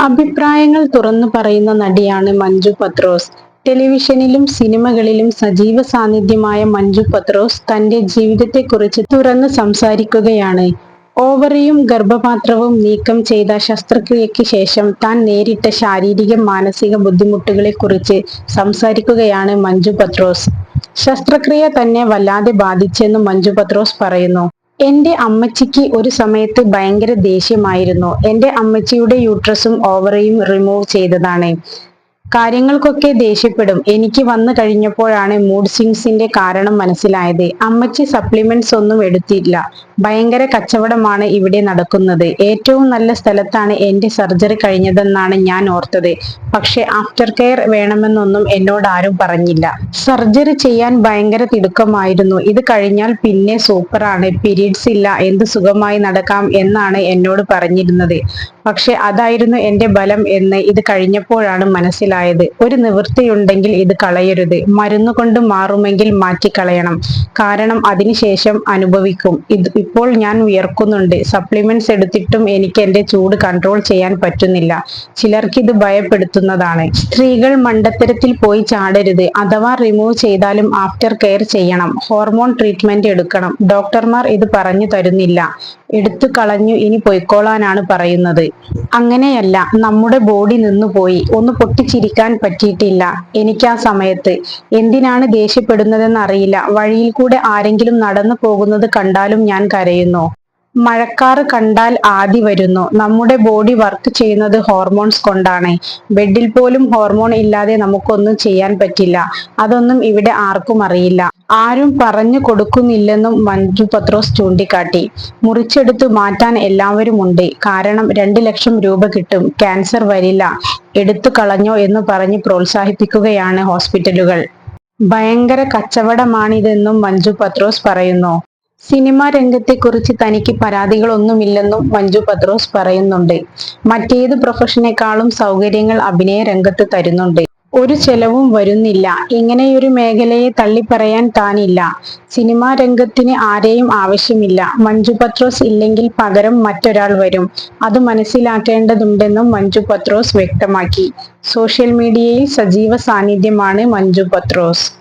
അഭിപ്രായങ്ങൾ തുറന്നു പറയുന്ന നടിയാണ് മഞ്ജു പത്രോസ്. ടെലിവിഷനിലും സിനിമകളിലും സജീവ സാന്നിധ്യമായ മഞ്ജു പത്രോസ് തന്റെ ജീവിതത്തെക്കുറിച്ച് തുറന്ന് സംസാരിക്കുകയാണ്. ഓവറിയും ഗർഭപാത്രവും നീക്കം ചെയ്ത ശസ്ത്രക്രിയയ്ക്ക് ശേഷം താൻ നേരിട്ട ശാരീരിക മാനസിക ബുദ്ധിമുട്ടുകളെക്കുറിച്ച് സംസാരിക്കുകയാണ് മഞ്ജു പത്രോസ്. ശസ്ത്രക്രിയ തന്നെ വല്ലാതെ ബാധിച്ചെന്ന് മഞ്ജു പത്രോസ് പറയുന്നു. എന്റെ അമ്മച്ചിക്ക് ഒരു സമയത്ത് ഭയങ്കര ദേഷ്യമായിരുന്നു. എന്റെ അമ്മച്ചിയുടെ യൂട്രസും ഓവറിയും റിമൂവ് ചെയ്തതാണ്. കാര്യങ്ങൾക്കൊക്കെ ദേഷ്യപ്പെടും. എനിക്ക് വന്നു കഴിഞ്ഞപ്പോഴാണ് മൂഡ് സ്വിങ്സിന്റെ കാരണം മനസ്സിലായത്. അമ്മച്ചി സപ്ലിമെന്റ്സ് ഒന്നും എടുത്തില്ല. ഭയങ്കര കച്ചവടമാണ് ഇവിടെ നടക്കുന്നത്. ഏറ്റവും നല്ല സ്ഥലത്താണ് എന്റെ സർജറി കഴിഞ്ഞതെന്നാണ് ഞാൻ ഓർത്തത്. പക്ഷെ ആഫ്റ്റർ കെയർ വേണമെന്നൊന്നും എന്നോട് ആരും പറഞ്ഞില്ല. സർജറി ചെയ്യാൻ ഭയങ്കര തിടുക്കമായിരുന്നു. ഇത് കഴിഞ്ഞാൽ പിന്നെ സൂപ്പറാണ് പീരീഡ്സ് ഇല്ല. എന്ത് സുഖമായി നടക്കാം എന്നാണ് എന്നോട് പറഞ്ഞിരുന്നത്. പക്ഷെ അതായിരുന്നു എന്റെ ബലം എന്ന് ഇത് കഴിഞ്ഞപ്പോഴാണ് മനസ്സിലായത്. ഒരു നിവൃത്തിയുണ്ടെങ്കിൽ ഇത് കളയരുത്. മരുന്ന് കൊണ്ട് മാറുമെങ്കിൽ മാറ്റിക്കളയണം. കാരണം അതിനുശേഷം അനുഭവിക്കും. ഇത് ഇപ്പോൾ ഞാൻ വിയർക്കുന്നുണ്ട്. സപ്ലിമെന്റ്സ് എടുത്തിട്ടും എനിക്ക് എന്റെ ചൂട് കൺട്രോൾ ചെയ്യാൻ പറ്റുന്നില്ല. ചിലർക്ക് ഇത് ഭയപ്പെടുത്തുന്നതാണ്. സ്ത്രീകൾ മണ്ടത്തരത്തിൽ പോയി ചാടരുത്. അഥവാ റിമൂവ് ചെയ്താലും ആഫ്റ്റർ കെയർ ചെയ്യണം. ഹോർമോൺ ട്രീറ്റ്മെന്റ് എടുക്കണം. ഡോക്ടർമാർ ഇത് പറഞ്ഞു തരുന്നില്ല. എടുത്തു കളഞ്ഞു ഇനി പൊയ്ക്കോളാനാണ് പറയുന്നത്. അങ്ങനെയല്ല നമ്മുടെ ബോഡി നിന്നുപോയി ഒന്ന് പൊട്ടിച്ചിരിക്കാൻ പറ്റിയിട്ടില്ല എനിക്ക് ആ സമയത്ത്. എന്തിനാണ് ദേഷ്യപ്പെടുന്നതെന്ന് അറിയില്ല. വഴിയിൽ കൂടെ ആരെങ്കിലും നടന്നു പോകുന്നത് കണ്ടാലും ഞാൻ കരയുന്നു. മഴക്കാറ് കണ്ടാൽ ആദി വരുന്നു. നമ്മുടെ ബോഡി വർക്ക് ചെയ്യുന്നത് ഹോർമോൺസ് കൊണ്ടാണ്. ബെഡിൽ പോലും ഹോർമോൺ ഇല്ലാതെ നമുക്കൊന്നും ചെയ്യാൻ പറ്റില്ല. അതൊന്നും ഇവിടെ ആർക്കും അറിയില്ല. ആരും പറഞ്ഞു കൊടുക്കുന്നില്ലെന്നും മഞ്ജു പത്രോസ് ചൂണ്ടിക്കാട്ടി. മുറിച്ചെടുത്ത് മാറ്റാൻ എല്ലാവരും ഉണ്ട് കാരണം രണ്ട് ലക്ഷം രൂപ കിട്ടും. ക്യാൻസർ വരില്ല. എടുത്തു കളഞ്ഞോ എന്ന് പറഞ്ഞ് പ്രോത്സാഹിപ്പിക്കുകയാണ് ഹോസ്പിറ്റലുകൾ ഭയങ്കര കച്ചവടമാണിതെന്നും മഞ്ജു പത്രോസ് പറയുന്നു. സിനിമാ രംഗത്തെക്കുറിച്ച് തനിക്ക് പരാതികളൊന്നുമില്ലെന്നും മഞ്ജു പത്രോസ് പറയുന്നുണ്ട്. മറ്റേത് പ്രൊഫഷനേക്കാളും സൗകര്യങ്ങൾ അഭിനയ രംഗത്ത് തരുന്നുണ്ട്. ഒരു ചെലവും വരുന്നില്ല. ഇങ്ങനെയൊരു മേഖലയെ തള്ളിപ്പറയാൻ താനില്ല. സിനിമാ രംഗത്തിന് ആരെയും ആവശ്യമില്ല. മഞ്ജു പത്രോസ് ഇല്ലെങ്കിൽ പകരം മറ്റൊരാൾ വരും. അത് മനസ്സിലാക്കേണ്ടതുണ്ടെന്നും മഞ്ജു പത്രോസ് വ്യക്തമാക്കി. സോഷ്യൽ മീഡിയയിൽ സജീവ സാന്നിധ്യമാണ് മഞ്ജു പത്രോസ്.